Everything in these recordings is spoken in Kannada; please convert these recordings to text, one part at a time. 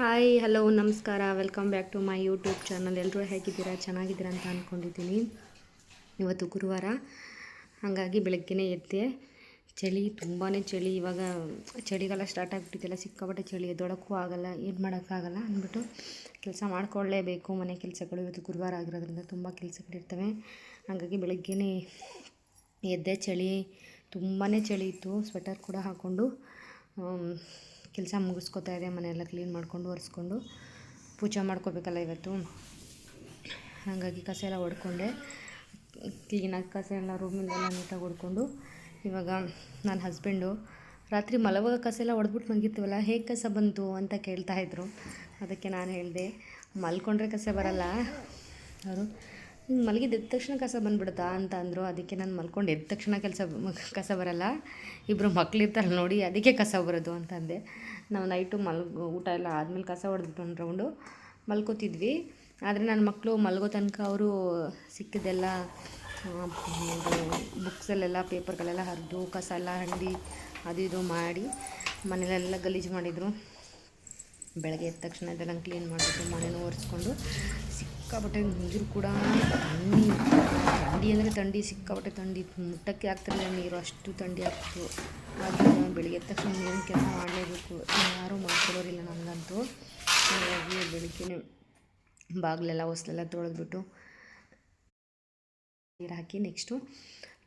ಹಾಯ್ ಹಲೋ ನಮಸ್ಕಾರ. Welcome back to my YouTube channel ಎಲ್ಲರೂ ಹೇಗಿದ್ದೀರಾ? ಚೆನ್ನಾಗಿದ್ದೀರಾ ಅಂತ ಅಂದ್ಕೊಂಡಿದ್ದೀನಿ ಇವತ್ತು ಗುರುವಾರ. ಹಾಗಾಗಿ ಬೆಳಗ್ಗೆನೇ ಎದ್ದೆ. ಚಳಿ ತುಂಬಾ ಚಳಿ. ಇವಾಗ ಚಳಿಗಾಲ ಸ್ಟಾರ್ಟ್ ಆಗಿಬಿಟ್ಟಿದ್ದೆಲ್ಲ ಸಿಕ್ಕಾಪಟ್ಟೆ ಚಳಿ. ಎದ್ದೊಳಕ್ಕೂ ಆಗಲ್ಲ, ಏನು ಮಾಡೋಕ್ಕಾಗಲ್ಲ ಅಂದ್ಬಿಟ್ಟು ಕೆಲಸ ಮಾಡ್ಕೊಳ್ಳೇಬೇಕು. ಮನೆ ಕೆಲಸಗಳು ಇವತ್ತು ಗುರುವಾರ ಆಗಿರೋದ್ರಿಂದ ತುಂಬ ಕೆಲಸಗಳಿರ್ತವೆ ಹಾಗಾಗಿ ಬೆಳಗ್ಗೆನೇ ಎದ್ದೆ. ಚಳಿ ತುಂಬಾ ಚಳಿ ಇತ್ತು. ಸ್ವೆಟರ್ ಕೂಡ ಹಾಕ್ಕೊಂಡು ಕೆಲಸ ಮುಗಿಸ್ಕೊತಾ ಇದೆ ಮನೆಯೆಲ್ಲ ಕ್ಲೀನ್ ಮಾಡಿಕೊಂಡು ಒರೆಸ್ಕೊಂಡು ಪೂಜೆ ಮಾಡ್ಕೋಬೇಕಲ್ಲ ಇವತ್ತು. ಹಾಗಾಗಿ ಕಸ ಎಲ್ಲ ಹೊಡ್ಕೊಂಡೆ ಕ್ಲೀನಾಗಿ ಕಸ ಎಲ್ಲ ರೂಮಿಂದೆಲ್ಲ ನೀಟಾಗಿ ಹೊಡ್ಕೊಂಡು ಇವಾಗ ನನ್ನ ಹಸ್ಬೆಂಡು ರಾತ್ರಿ ಮಲವಾಗ ಕಸ ಎಲ್ಲ ಹೊಡೆದ್ಬಿಟ್ಟು ಮಲಗಿರ್ತೀವಲ್ಲ, ಹೇಗೆ ಕಸ ಬಂತು ಅಂತ ಕೇಳ್ತಾಯಿದ್ರು ಅದಕ್ಕೆ ನಾನು ಹೇಳಿದೆ, ಮಲ್ಕೊಂಡ್ರೆ ಕಸ ಬರಲ್ಲ. ಅವರು ಹಿಂಗೆ ಮಲಗಿದ ಎದ್ದ ತಕ್ಷಣ ಕಸ ಬಂದ್ಬಿಡುತ್ತಾ ಅಂತ ಅಂದರು. ಅದಕ್ಕೆ ನಾನು ಮಲ್ಕೊಂಡು ಎದ್ದ ತಕ್ಷಣ ಕೆಲಸ ಕಸ ಬರಲ್ಲ. ಇಬ್ಬರು ಮಕ್ಳಿರ್ತಾರೆ ನೋಡಿ ಅದಕ್ಕೆ ಕಸ ಬರೋದು ಅಂತಂದೆ ನಾವು ನೈಟು ಮಲ್ಗೋ, ಊಟ ಎಲ್ಲ ಆದಮೇಲೆ ಕಸ ಹೊಡೆದ್ಬಿಟ್ಟು ಒಂದು ರೌಂಡು. ಮಲ್ಕೋತಿದ್ವಿ. ಆದರೆ ನನ್ನ ಮಕ್ಕಳು ಮಲಗೋ ತನಕ ಅವರು ಸಿಕ್ಕಿದ್ದೆಲ್ಲ ಬುಕ್ಸಲ್ಲೆಲ್ಲ, ಪೇಪರ್ಗಳೆಲ್ಲ ಹರಿದು ಕಸ ಎಲ್ಲ ಹಂಡಿ, ಅದು ಇದು ಮಾಡಿ ಮನೇಲೆಲ್ಲ ಗಲೀಜು ಮಾಡಿದರು. ಬೆಳಗ್ಗೆ ಎದ್ದ ತಕ್ಷಣ ಇದೆಲ್ಲ ಕ್ಲೀನ್ ಮಾಡಿಬಿಟ್ಟು ಮನೆನೂ ಒರೆಸ್ಕೊಂಡು ಸಿಕ್ಕಾಪಟ್ಟೆ ನೀರು ಕೂಡ ಥಂಡಿ ತಂಡಿ ಅಂದರೆ ತಂಡಿ ಸಿಕ್ಕಾಪಟ್ಟೆ ಥಂಡಿ. ಮುಟ್ಟಕ್ಕೆ ಆಗ್ತಿರಲಿಲ್ಲ ನೀರು, ಅಷ್ಟು ಥಂಡಿ ಆಗ್ತಿತ್ತು. ಆದರೆ ಬೆಳಗ್ಗೆ ಎದ್ದ ತಕ್ಷಣ ನೀರಿನ ಕೆಲಸ ಮಾಡಲೇಬೇಕು ಯಾರೂ ಮಾಡ್ಕೊಳ್ಳೋರಿಲ್ಲ ನನಗಂತೂ ಹಾಗಾಗಿ ಬೆಳಗ್ಗೆ ಬಾಗಿಲೆಲ್ಲ, ಹೊಸ್ಲೆಲ್ಲ ತೊಳೆದ್ಬಿಟ್ಟು ನೀರು ಹಾಕಿ ನೆಕ್ಸ್ಟು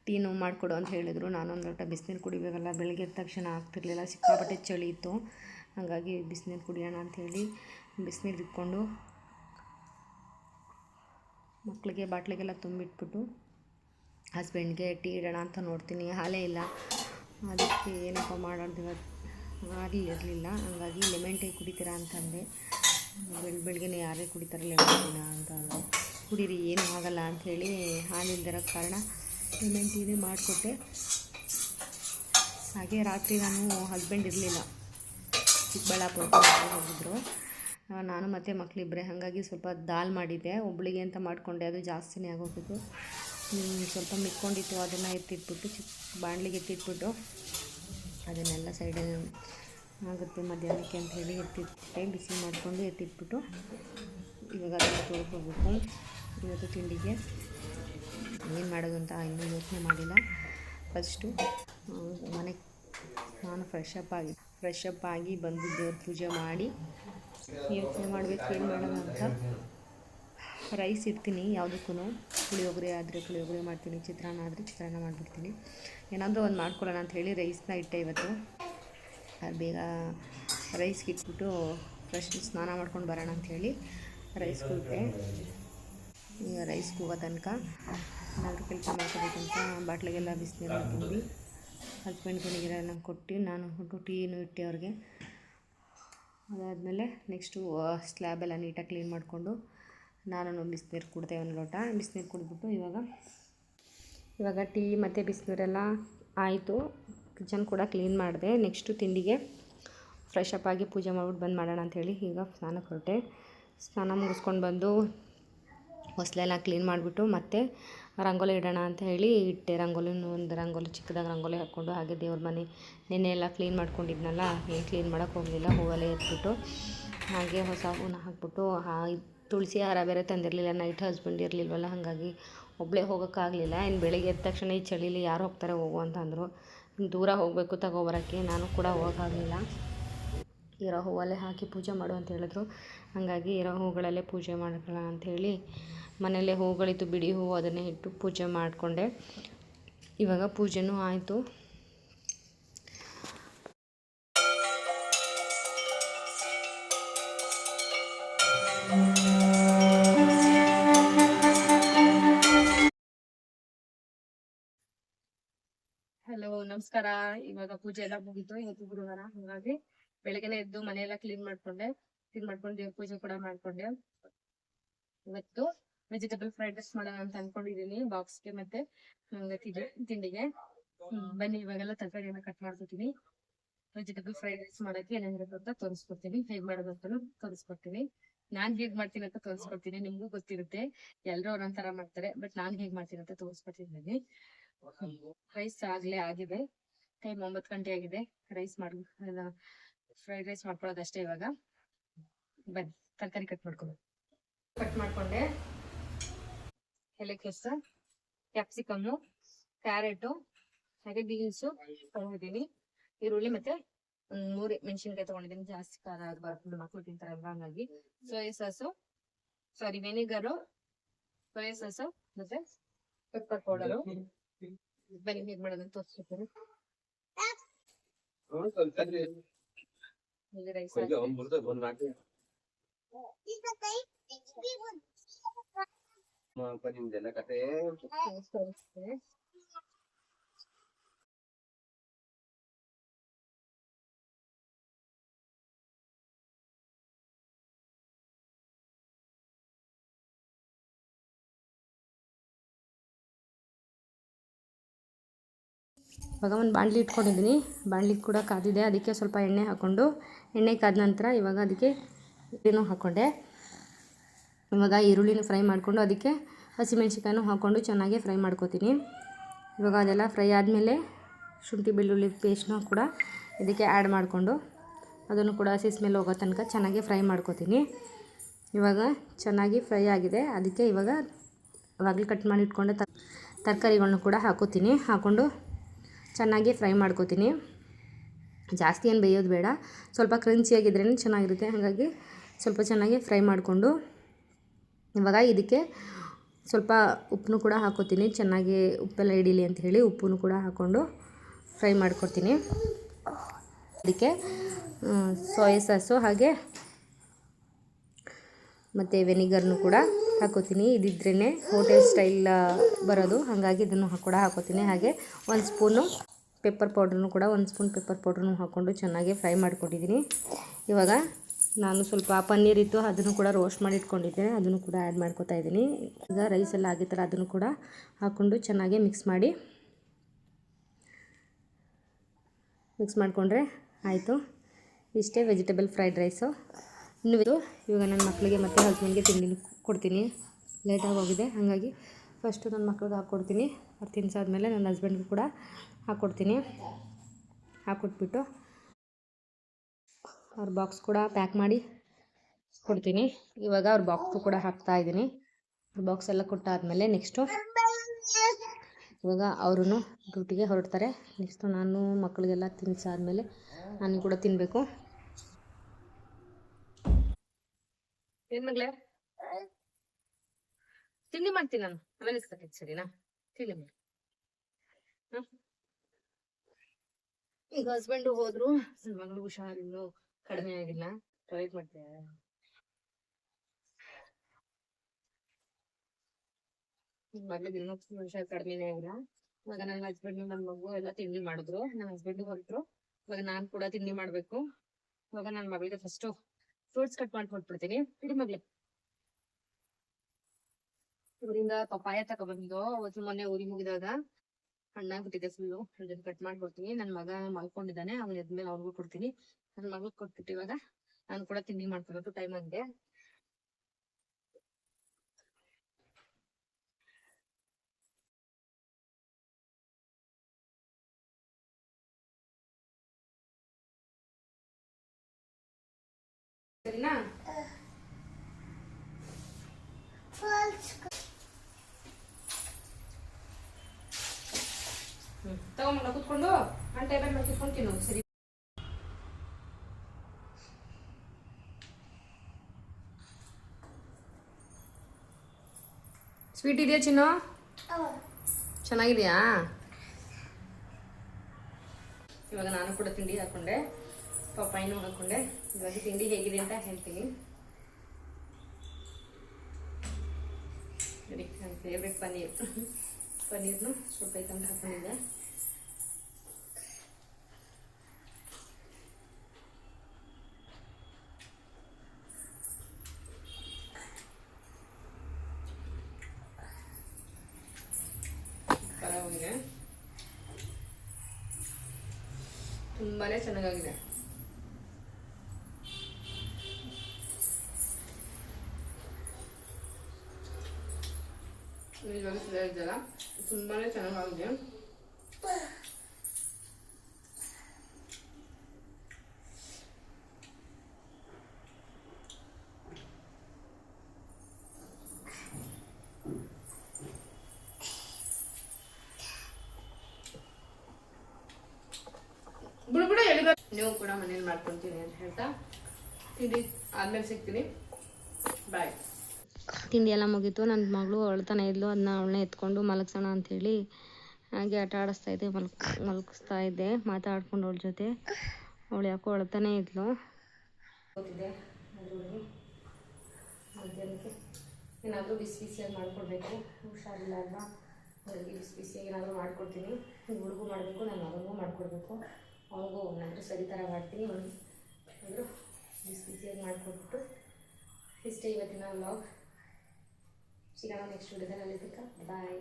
ಟೀನು ಮಾಡಿಕೊಡು ಅಂತ ಹೇಳಿದರು. ನಾನೊಂದು ಲೋಟ ಬಿಸಿನೀರು ಕುಡಿಬೇಕಲ್ಲ, ಬೆಳಗ್ಗೆ ಎದ್ದ ತಕ್ಷಣ ಆಗ್ತಿರ್ಲಿಲ್ಲ. ಸಿಕ್ಕಾಪಟ್ಟೆ ಚಳಿ ಇತ್ತು. ಹಾಗಾಗಿ ಬಿಸಿನೀರು ಕುಡಿಯೋಣ ಅಂಥೇಳಿ ಬಿಸಿನೀರು ಇಟ್ಕೊಂಡು ಮಕ್ಕಳಿಗೆ ಬಾಟ್ಲಿಗೆಲ್ಲ ತುಂಬಿಟ್ಬಿಟ್ಟು ಹಸ್ಬೆಂಡ್ಗೆ ಟೀ ಇಡೋಣ ಅಂತ ನೋಡ್ತೀನಿ. ಹಾಲೇ ಇಲ್ಲ. ಅದಕ್ಕೆ ಏನಪ್ಪ ಮಾಡೋದು ಇವತ್ತು? ಇರಲಿಲ್ಲ. ಹಂಗಾಗಿ ಲೆಮನ್ ಟೀ ಕುಡಿತೀರಾ ಅಂತಂದೆ. ಬೆಳ್, ಬೆಳಗ್ಗೆನೇ ಯಾರೇ ಕುಡಿತಾರೆ ಲೆಮನ್ ಟೀನ ಅಂತ ಕುಡೀರಿ, ಏನೂ ಆಗಲ್ಲ ಅಂಥೇಳಿ ಹಾಲಿಲ್ದಿರೋ ಕಾರಣ ಲೆಮನ್ ಟೀನೇ ಮಾಡಿಕೊಟ್ಟೆ. ಹಾಗೆ ರಾತ್ರಿ ನಾನು ಹಸ್ಬೆಂಡ್ ಇರಲಿಲ್ಲ. ಚಿಕ್ಕಬಳ್ಳಾಪುರಕ್ಕೆ ಹೋಗಿದ್ರು. ನಾನು ಮತ್ತು ಮಕ್ಕಳಿಬ್ಬರೇ ಹಾಗಾಗಿ ಸ್ವಲ್ಪ ದಾಲ್ ಮಾಡಿದ್ದೆ. ಒಬ್ಬಳಿಗೆ ಅಂತ ಮಾಡಿಕೊಂಡೆ, ಅದು ಜಾಸ್ತಿನೇ ಆಗೋಗಿತ್ತು ಸ್ವಲ್ಪ ಮಿಕ್ಕೊಂಡಿತ್ತು, ಅದನ್ನು ಎತ್ತಿಟ್ಬಿಟ್ಟು ಚಿಕ್ಕ ಬಾಣಲಿಗೆ ಎತ್ತಿಟ್ಬಿಟ್ಟು, ಅದನ್ನೆಲ್ಲ ಸೈಡಲ್ಲಿ ಆಗುತ್ತೆ ಮಧ್ಯಾಹ್ನಕ್ಕೆ ಅಂತ ಹೇಳಿ ಎತ್ತಿಟ್ಬಿಟ್ಟೆ ಬಿಸಿ ಮಾಡಿಕೊಂಡು ಎತ್ತಿಟ್ಬಿಟ್ಟು, ಇವಾಗ ಅದನ್ನು ತೊಳ್ಕೊಬೇಕು. ಇವತ್ತು ತಿಂಡಿಗೆ ಏನು ಮಾಡೋದು ಅಂತ ಇನ್ನೂ ಯೋಚನೆ ಮಾಡಿಲ್ಲ. ಫಸ್ಟು ಮನೆ ನಾನು ಫ್ರೆಶ್ ಅಪ್ ಆಗಿ ಫ್ರೆಶ್ ಅಪ್ ಆಗಿ ಬಂದು ದೇವ್ರ ಪೂಜೆ ಮಾಡಿ. ಯೋಚನೆ ಮಾಡಬೇಕು ಏನು ಮಾಡೋಣ ಅಂತ. ರೈಸ್ ಇಡ್ತೀನಿ ಯಾವುದಕ್ಕೂ ಪುಳಿಯೋಗರೆ ಆದರೆ ಪುಳಿಯೋಗರೆ ಮಾಡ್ತೀನಿ, ಚಿತ್ರಾನ್ನ ಆದರೆ ಚಿತ್ರಾನ್ನ ಮಾಡಿಬಿಡ್ತೀನಿ. ಏನಾದರೂ ಒಂದು ಮಾಡ್ಕೊಳ್ಳೋಣ ಅಂತ ಹೇಳಿ ರೈಸ್ನ ಇಟ್ಟೆ ಇವತ್ತು. ಅದು ಬೇಗ ರೈಸ್ಗೆ ಇಟ್ಬಿಟ್ಟು ಫ್ರೆಶ್ ಸ್ನಾನ ಮಾಡ್ಕೊಂಡು ಬರೋಣ ಅಂಥೇಳಿ ರೈಸ್ ಇಟ್ಟೆ ಈಗ ರೈಸ್ ಕೂಗೋ ತನಕ ಏನಾದರೂ ಕೆಲಸ ಮಾಡ್ಕೋಬೇಕಂತ ಬಾಟ್ಲಿಗೆಲ್ಲ ಬಿಸಿನೀರು ತುಂಬಿ ಹಸ್ಬೆಂಡ್ಗೆ ನೀರೆಲ್ಲ ಕೊಟ್ಟು ನಾನು ಟೀನು ಇಟ್ಟೆ ಅವ್ರಿಗೆ. ಅದಾದಮೇಲೆ ನೆಕ್ಸ್ಟು ಸ್ಲ್ಯಾಬೆಲ್ಲ ನೀಟಾಗಿ ಕ್ಲೀನ್ ಮಾಡಿಕೊಂಡು ನಾನು ಬಿಸಿನೀರು ಕುಡಿದೆ ಒಂದು ಲೋಟ. ಬಿಸಿನೀರು ಕುಡಿದ್ಬಿಟ್ಟು ಇವಾಗ ಇವಾಗ ಟೀ ಮತ್ತು ಬಿಸಿನೀರೆಲ್ಲ ಆಯಿತು. ಕಿಚನ್ ಕೂಡ ಕ್ಲೀನ್ ಮಾಡಿದೆ. ನೆಕ್ಸ್ಟು ತಿಂಡಿಗೆ ಫ್ರೆಶ್ ಅಪ್ ಆಗಿ ಪೂಜೆ ಮಾಡ್ಬಿಟ್ಟು ಬಂದು ಮಾಡೋಣ ಅಂಥೇಳಿ ಈಗ ಸ್ನಾನಕ್ಕೆ ಹೊರಟೆ. ಸ್ನಾನ ಮುಗಿಸ್ಕೊಂಡು ಬಂದು ಹೊಸಲೆಲ್ಲ ಕ್ಲೀನ್ ಮಾಡಿಬಿಟ್ಟು ಮತ್ತೆ ರಂಗೋಲಿ ಇಡೋಣ ಅಂತ ಹೇಳಿ ಇಟ್ಟೆ. ರಂಗೋಲಿನೂ ಒಂದು ರಂಗೋಲಿ ಚಿಕ್ಕದಾಗಿ ರಂಗೋಲಿ ಹಾಕ್ಕೊಂಡು ಹಾಗೆ ದೇವ್ರ ಮನೆ ನೆನ್ನೆ ಎಲ್ಲ ಕ್ಲೀನ್ ಮಾಡ್ಕೊಂಡಿದ್ನಲ್ಲ, ಏನು ಕ್ಲೀನ್ ಮಾಡೋಕ್ಕೆ ಹೋಗಲಿಲ್ಲ, ಹೂವೆಲ್ಲ ಎತ್ಬಿಟ್ಟು ಹಾಗೆ ಹೊಸ ಹೂವನ್ನ ಹಾಕ್ಬಿಟ್ಟು ಹಾ ತುಳಸಿ ಹಾರ ಬೇರೆ ತಂದಿರಲಿಲ್ಲ ನೈಟ್ ಹಸ್ಬೆಂಡ್ ಇರಲಿಲ್ವಲ್ಲ, ಹಾಗಾಗಿ ಒಬ್ಬಳೇ ಹೋಗೋಕ್ಕಾಗಲಿಲ್ಲ. ಇನ್ನು ಬೆಳಿಗ್ಗೆ ಎದ್ದ ತಕ್ಷಣ ಈ ಚಳಿಲಿ ಯಾರು ಹೋಗ್ತಾರೆ ಹೋಗು ಅಂತಂದರು ದೂರ ಹೋಗಬೇಕು ತಗೋಬರೋಕ್ಕೆ, ನಾನು ಕೂಡ ಹೋಗೋಕ್ಕಾಗಲಿಲ್ಲ. ಇರೋ ಹೂವಲ್ಲೇ ಹಾಕಿ ಪೂಜೆ ಮಾಡು ಅಂತ ಹೇಳಿದ್ರು. ಹಾಗಾಗಿ ಇರೋ ಹೂಗಳಲ್ಲೇ ಪೂಜೆ ಮಾಡೋಣ ಅಂಥೇಳಿ ಮನೆಯಲ್ಲೇ ಹೂಗಳಿತ್ತು ಬಿಡಿ ಹೂವು ಅದನ್ನೇ ಇಟ್ಟು ಪೂಜೆ ಮಾಡಿಕೊಂಡೆ. ಇವಾಗ ಪೂಜೆನೂ ಆಯಿತು. ಹಲೋ ನಮಸ್ಕಾರ. ಇವಾಗ ಪೂಜೆ ಎಲ್ಲ ಮುಗಿತು. ಇವತ್ತು ಗುರುವಾರ. ಹಾಗಾಗಿ ಬೆಳಗ್ಗೆನೆ ಎದ್ದು ಮನೆಯೆಲ್ಲ ಕ್ಲೀನ್ ಮಾಡ್ಕೊಂಡೆ. ಕ್ಲೀನ್ ಮಾಡ್ಕೊಂಡು ದೇವ್ರ ಪೂಜೆ ಕೂಡ ಮಾಡ್ಕೊಂಡೆ. ಇವತ್ತು ವೆಜಿಟೇಬಲ್ ಫ್ರೈಡ್ ರೈಸ್ ಮಾಡೋಣ ಅಂತ ಅನ್ಕೊಂಡಿದೀನಿ ಬಾಕ್ಸ್ಗೆ ಮತ್ತೆ ತಿಂಡಿಗೆ. ಬನ್ನಿ, ಇವಾಗೆಲ್ಲ ತರಕಾರಿಯನ್ನ ಕಟ್ ಮಾಡ್ಕೊತೀನಿ ವೆಜಿಟೇಬಲ್ ಫ್ರೈಡ್ ರೈಸ್ ಮಾಡಕ್ಕೆ ಏನೇನಿರುತ್ತೆ ಅಂತ ತೋರಿಸ್ಕೊಡ್ತೀನಿ. ಹೇಗ್ ಮಾಡೋದು ಅಂತ ತೋರಿಸ್ಕೊಡ್ತೀನಿ. ನಾನ್ ಹೇಗ್ ಮಾಡ್ತೀನಿ ಅಂತ ತೋರಿಸ್ಕೊಡ್ತೀನಿ, ನಿಮ್ಗೂ ಗೊತ್ತಿರುತ್ತೆ. ಎಲ್ರು ಒಂದೊಂದ್ ತರ ಮಾಡ್ತಾರೆ, ಬಟ್ ನಾನ್ ಹೇಗ್ ಮಾಡ್ತೀನಿ ಅಂತ ತೋರಿಸ್ಕೊಡ್ತಿದ್ದೀನಿ ರೈಸ್ ಆಗ್ಲೇ ಆಗಿದೆ. ಟೈಮ್ ಒಂಬತ್ತು ಗಂಟೆ ಆಗಿದೆ. ರೈಸ್ ಮಾಡ್ ಫ್ರೈಡ್ ರೈಸ್ ಮಾಡ್ಕೊಳ್ಳೋದಷ್ಟೇ ಇವಾಗ. ಬನ್ನಿ, ತರಕಾರಿ ಕಟ್ ಮಾಡ್ಕೊಬೇಕು ಕಟ್ ಮಾಡ್ಕೊಂಡೆ. ಎಲೆಕೋಸು ಕ್ಯಾಪ್ಸಿಕಮ್ಮು ಕ್ಯಾರೆಟು ಹಾಗೆ ಬೀನ್ಸು ತಗೊಂಡಿದ್ದೀನಿ. ಈರುಳ್ಳಿ ಮತ್ತೆ ಒಂದ್ ಮೂರು ಮೆಣಸಿನ್ಕಾಯಿ ತಗೊಂಡಿದ್ದೀನಿ. ಜಾಸ್ತಿ ಖಾರ ಆಗಬಾರ್ದು ಮಕ್ಕಳು ತಿಂತಾರೆ ಹಂಗಾಗಿ. Soya sauce sorry vinegar soya sauce ಮತ್ತೆ ಪೆಪ್ಪರ್ ಪೌಡರು ಬನ್ನಿ ಹೇಗ್ ಮಾಡೋದು ತೋರಿಸ್ಬಿಡ್ತೀನಿ ಈಗ ಕತೆ ಇವಾಗ ಒಂದು ಬಾಣಲಿ ಇಟ್ಕೊಂಡಿದ್ದೀನಿ. ಬಾಣಲಿ ಕೂಡ ಕಾದಿದೆ. ಅದಕ್ಕೆ ಸ್ವಲ್ಪ ಎಣ್ಣೆ ಹಾಕ್ಕೊಂಡು ಎಣ್ಣೆ ಕಾದ ನಂತರ ಇವಾಗ ಅದಕ್ಕೆ ಈರುಳ್ಳಿನೂ ಹಾಕ್ಕೊಂಡೆ ಇವಾಗ ಈರುಳ್ಳಿನ ಫ್ರೈ ಮಾಡಿಕೊಂಡು ಅದಕ್ಕೆ ಹಸಿಮೆಣ್ಸಿಕಾಯನ್ನು ಹಾಕ್ಕೊಂಡು ಚೆನ್ನಾಗಿ ಫ್ರೈ ಮಾಡ್ಕೊತೀನಿ. ಇವಾಗ ಅದೆಲ್ಲ ಫ್ರೈ ಆದಮೇಲೆ ಶುಂಠಿ ಬೆಳ್ಳುಳ್ಳಿ ಪೇಸ್ಟ್ನೂ ಕೂಡ ಇದಕ್ಕೆ ಆ್ಯಡ್ ಮಾಡಿಕೊಂಡು ಅದನ್ನು ಕೂಡ ಹಸಿ ಸ್ಮೆಲ್ ಹೋಗೋ ತನಕ ಚೆನ್ನಾಗಿ ಫ್ರೈ ಮಾಡ್ಕೊತೀನಿ. ಇವಾಗ ಚೆನ್ನಾಗಿ ಫ್ರೈ ಆಗಿದೆ. ಅದಕ್ಕೆ ಇವಾಗ ಅವಾಗಲೇ ಕಟ್ ಮಾಡಿ ಇಟ್ಕೊಂಡು ತರಕಾರಿಗಳನ್ನು ಕೂಡ ಹಾಕೋತೀನಿ. ಹಾಕ್ಕೊಂಡು ಚೆನ್ನಾಗಿ ಫ್ರೈ ಮಾಡ್ಕೋತೀನಿ. ಜಾಸ್ತಿ ಏನು ಬೇಯೋದು ಬೇಡ. ಸ್ವಲ್ಪ ಕ್ರಂಚಿಯಾಗಿದ್ರೇ ಚೆನ್ನಾಗಿರುತ್ತೆ. ಹಾಗಾಗಿ ಸ್ವಲ್ಪ ಚೆನ್ನಾಗಿ ಫ್ರೈ ಮಾಡಿಕೊಂಡು ಇವಾಗ ಇದಕ್ಕೆ ಸ್ವಲ್ಪ ಉಪ್ಪನ್ನು ಕೂಡ ಹಾಕೋತೀನಿ. ಚೆನ್ನಾಗಿ ಉಪ್ಪೆಲ್ಲ ಹಿಡೀಲಿ ಅಂತ ಹೇಳಿ ಉಪ್ಪನ್ನು ಕೂಡ ಹಾಕ್ಕೊಂಡು ಫ್ರೈ ಮಾಡ್ಕೊಡ್ತೀನಿ. ಅದಕ್ಕೆ ಸೋಯಾ ಸಾಸು ಹಾಗೆ ಮತ್ತು ವೆನಿಗರ್ನು ಕೂಡ ಹಾಕೋತೀನಿ. ಇದಿದ್ರೇ ಹೋಟೆಲ್ ಸ್ಟೈಲ್ ಬರೋದು. ಹಾಗಾಗಿ ಇದನ್ನು ಕೂಡ ಹಾಕೋತೀನಿ. ಹಾಗೆ ಒಂದು ಸ್ಪೂನು ಪೆಪ್ಪರ್ ಪೌಡ್ರನ್ನು ಕೂಡ, ಒಂದು ಸ್ಪೂನ್ ಪೆಪ್ಪರ್ ಪೌಡ್ರನ್ನು ಹಾಕ್ಕೊಂಡು ಚೆನ್ನಾಗಿ ಫ್ರೈ ಮಾಡ್ಕೊಂಡಿದ್ದೀನಿ ಇವಾಗ ನಾನು ಸ್ವಲ್ಪ ಪನ್ನೀರ್ ಇತ್ತು, ಅದನ್ನು ಕೂಡ ರೋಸ್ಟ್ ಮಾಡಿ ಇಟ್ಕೊಂಡಿದ್ದೆ. ಅದನ್ನು ಕೂಡ ಆ್ಯಡ್ ಮಾಡ್ಕೋತಾ ಇದ್ದೀನಿ. ಈಗ ರೈಸ್ ಎಲ್ಲ ಆಗಿತ್ತಲ್ಲ ಅದನ್ನು ಕೂಡ ಹಾಕ್ಕೊಂಡು ಚೆನ್ನಾಗಿ ಮಿಕ್ಸ್ ಮಾಡಿ ಮಿಕ್ಸ್ ಮಾಡಿಕೊಂಡ್ರೆ ಆಯಿತು. ಇಷ್ಟೇ ವೆಜಿಟೇಬಲ್ ಫ್ರೈಡ್ ರೈಸು ಇನ್ನು ಇದು ಇವಾಗ ನನ್ನ ಮಕ್ಕಳಿಗೆ ಮತ್ತು ಹಸ್ಬೆಂಡ್ಗೆ ತಿಂಡಿ ಕೊಡ್ತೀನಿ. ಲೇಟಾಗಿ ಹೋಗಿದೆ. ಹಾಗಾಗಿ ಫಸ್ಟು ನನ್ನ ಮಕ್ಳಿಗೆ ಹಾಕ್ಕೊಡ್ತೀನಿ ಅವ್ರು ತಿನ್ಸಾದ್ಮೇಲೆ ನನ್ನ ಹಸ್ಬೆಂಡ್ಗೂ ಕೂಡ ಹಾಕ್ಕೊಡ್ತೀನಿ ಹಾಕ್ಕೊಟ್ಬಿಟ್ಟು ಅವ್ರ ಬಾಕ್ಸ್ ಕೂಡ ಪ್ಯಾಕ್ ಮಾಡಿ ಕೊಡ್ತೀನಿ. ಇವಾಗ ಅವ್ರ ಬಾಕ್ಸು ಕೂಡ ಹಾಕ್ತಾ ಇದ್ದೀನಿ ಬಾಕ್ಸ್ ಎಲ್ಲ ಕೊಟ್ಟಾದಮೇಲೆ ನೆಕ್ಸ್ಟು ಇವಾಗ ಅವರು ಡ್ಯೂಟಿಗೆ ಹೊರಡ್ತಾರೆ. ನೆಕ್ಸ್ಟು ನಾನು ಮಕ್ಕಳಿಗೆಲ್ಲ ತಿನ್ಸಾದ್ಮೇಲೆ ನಾನು ಕೂಡ ತಿನ್ನಬೇಕು ಏನ್ ಮಗಳೇ? ತಿಂಡಿ ಮಾಡ್ತೀನಿ ನಾನು. ಆಮೇಲೆ ಇಸ್ಕೊತೀನಿ, ಸರಿನಾ? ತಿಂಡಿ ಮಾಡಿ? ಈಗ ಹಸ್ಬೆಂಡು ಹೋದ್ರು ಮಗಳು ಹುಷಾರಿನ್ನು ಕಡಿಮೆ ಆಗಿಲ್ಲ. ಟ್ರೈ ಮಾಡ್ತೀನಿ ಮೊದ್ಲು ದಿನಕ್ಕೆ ಹುಷಾರ್ ಕಡಿಮೆನೇ ಆಗಿಲ್ಲ. ಇವಾಗ ನನ್ನ ಹಸ್ಬೆಂಡ್ ನನ್ನ ಮಗು ಎಲ್ಲ ತಿಂಡಿ ಮಾಡಿದ್ರು. ನನ್ನ ಹಸ್ಬೆಂಡ್ ಹೊರಟ್ರು ಇವಾಗ ನಾನ್ ಕೂಡ ತಿಂಡಿ ಮಾಡ್ಬೇಕು. ಇವಾಗ ನನ್ನ ಮಗಳಿಗೆ ಫಸ್ಟ್ ಫ್ರೂಟ್ಸ್ ಕಟ್ ಮಾಡಿ ಕೊಟ್ಬಿಡ್ತೀನಿ. ಇಡಿ ಮಗ್ಲೆ ಊರಿಂದ ಪಪ್ಪಾಯ ತಗೊಬಂದು ಅವತ್ತು ಮೊನ್ನೆ ಊರಿಗೆ ಮುಗಿದಾಗ. ಹಣ್ಣಾಗ್ಬಿಟ್ಟಿದೆ ಫುಲ್ಲು ಅದನ್ನ ಕಟ್ ಮಾಡ್ಕೊಡ್ತೀನಿ ನನ್ನ ಮಗ ಮಲ್ಕೊಂಡಿದ್ದಾನೆ. ಅವ್ನ ಎದ್ಮೇಲೆ ಅವ್ರಿಗೂ ಕೊಡ್ತೀನಿ. ನನ್ನ ಮಗಳಿಗೆ ಕೊಟ್ಬಿಟ್ಟು ಇವಾಗ ನಾನು ಕೂಡ ತಿಂಡಿ ಮಾಡ್ಕೊಬೇಕು ಟೈಮ್ ಆಗಿದೆ ಸರಿನಾ? ನಾನು ಟೇಬಲ್ ಮೇಲೆ ಕುತ್ಕೊಂಡು ಸರಿ? ಸ್ವೀಟ್ ಇದೆಯಾ ಚಿನ್ನು? ಚೆನ್ನಾಗಿದೆಯಾ? ಇವಾಗ ನಾನು ಕೂಡ ತಿಂಡಿ ಹಾಕೊಂಡೆ. ಪಪ್ಪಾಯಿನೂ ಹಾಕೊಂಡೆ ಇವಾಗ ತಿಂಡಿ ಹೇಗಿದೆ ಅಂತ ಹೇಳ್ತೀನಿ. ನನ್ನ ಫೇವ್ರೆಟ್ ಪನ್ನೀರ್. ಪನ್ನೀರ್ನು ಸ್ವಲ್ಪ ಐಟಮ್ ಹಾಕೊಂಡಿದ್ದೆ. ಪಲಾವ್ಗೆ ತುಂಬಾನೇ ಚೆನ್ನಾಗಾಗಿದೆ. ಇವಾಗ ಸರಿಯಾಗಿ ಇದೆಯಲ್ಲ ತುಂಬಾನೇ ಚೆನ್ನಾಗಾಗಿದೆ. ನೀವು ಕೂಡ ಮನೇಲಿ ಮಾಡ್ಕೊತೀನಿ ಅಂತ ಹೇಳ್ತಾ ತಿಂಡಿ ಆದ್ಮೇಲೆ ಸಿಗ್ತೀನಿ. ಬಾಯ್ ತಿಂಡಿ ಎಲ್ಲ ಮುಗೀತು. ನನ್ನ ಮಗಳು ಅಳ್ತಾನೆ ಇದ್ಲು. ಅದನ್ನ ಅವಳನ್ನ ಎತ್ಕೊಂಡು ಮಲಗ್ಸೋಣ ಅಂಥೇಳಿ ಹಾಗೆ ಆಟ ಆಡಿಸ್ತಾ ಇದ್ದೆ ಮಲ್ಕ್ ಮಲಗಿಸ್ತಾ ಇದ್ದೆ ಮಾತಾಡ್ಕೊಂಡು ಅವಳ ಜೊತೆ. ಅವಳು ಯಾಕೋ ಅಳ್ತಾನೆ ಇದ್ಲು. ಮಧ್ಯಾಹ್ನಕ್ಕೆ ಏನಾದರೂ ಬಿಸಿ ಬಿಸಿಯಾಗಿ ಮಾಡಿಕೊಡ್ಬೇಕು. ಹುಷಾರಿಲ್ಲ ಅಲ್ವಾ ಬೆಳಗ್ಗೆ ಬಿಸಿ ಬಿಸಿಯಾಗಿ ಏನಾದರೂ ಮಾಡ್ಕೊಡ್ತೀನಿ. ಹುಡುಗು ಮಾಡಬೇಕು ನನ್ನ ಮಗನಿಗೂ ಮಾಡಿಕೊಡ್ಬೇಕು. ಅವನಿಗೂ ನಾನು ಸರಿ ಥರ ಮಾಡ್ತೀನಿ ಏನಾದರೂ ಬಿಸಿ ಬಿಸಿಯಾಗಿ ಮಾಡಿಕೊಟ್ಬಿಟ್ಟು ಇಷ್ಟೇ ಇವತ್ತಿನ ವ್ಲಾಗ್ ಸಿಗೋಣ ನೆಕ್ಸ್ಟ್ ವಿಡಿಯೋದಲ್ಲಿ ಬಾಯ್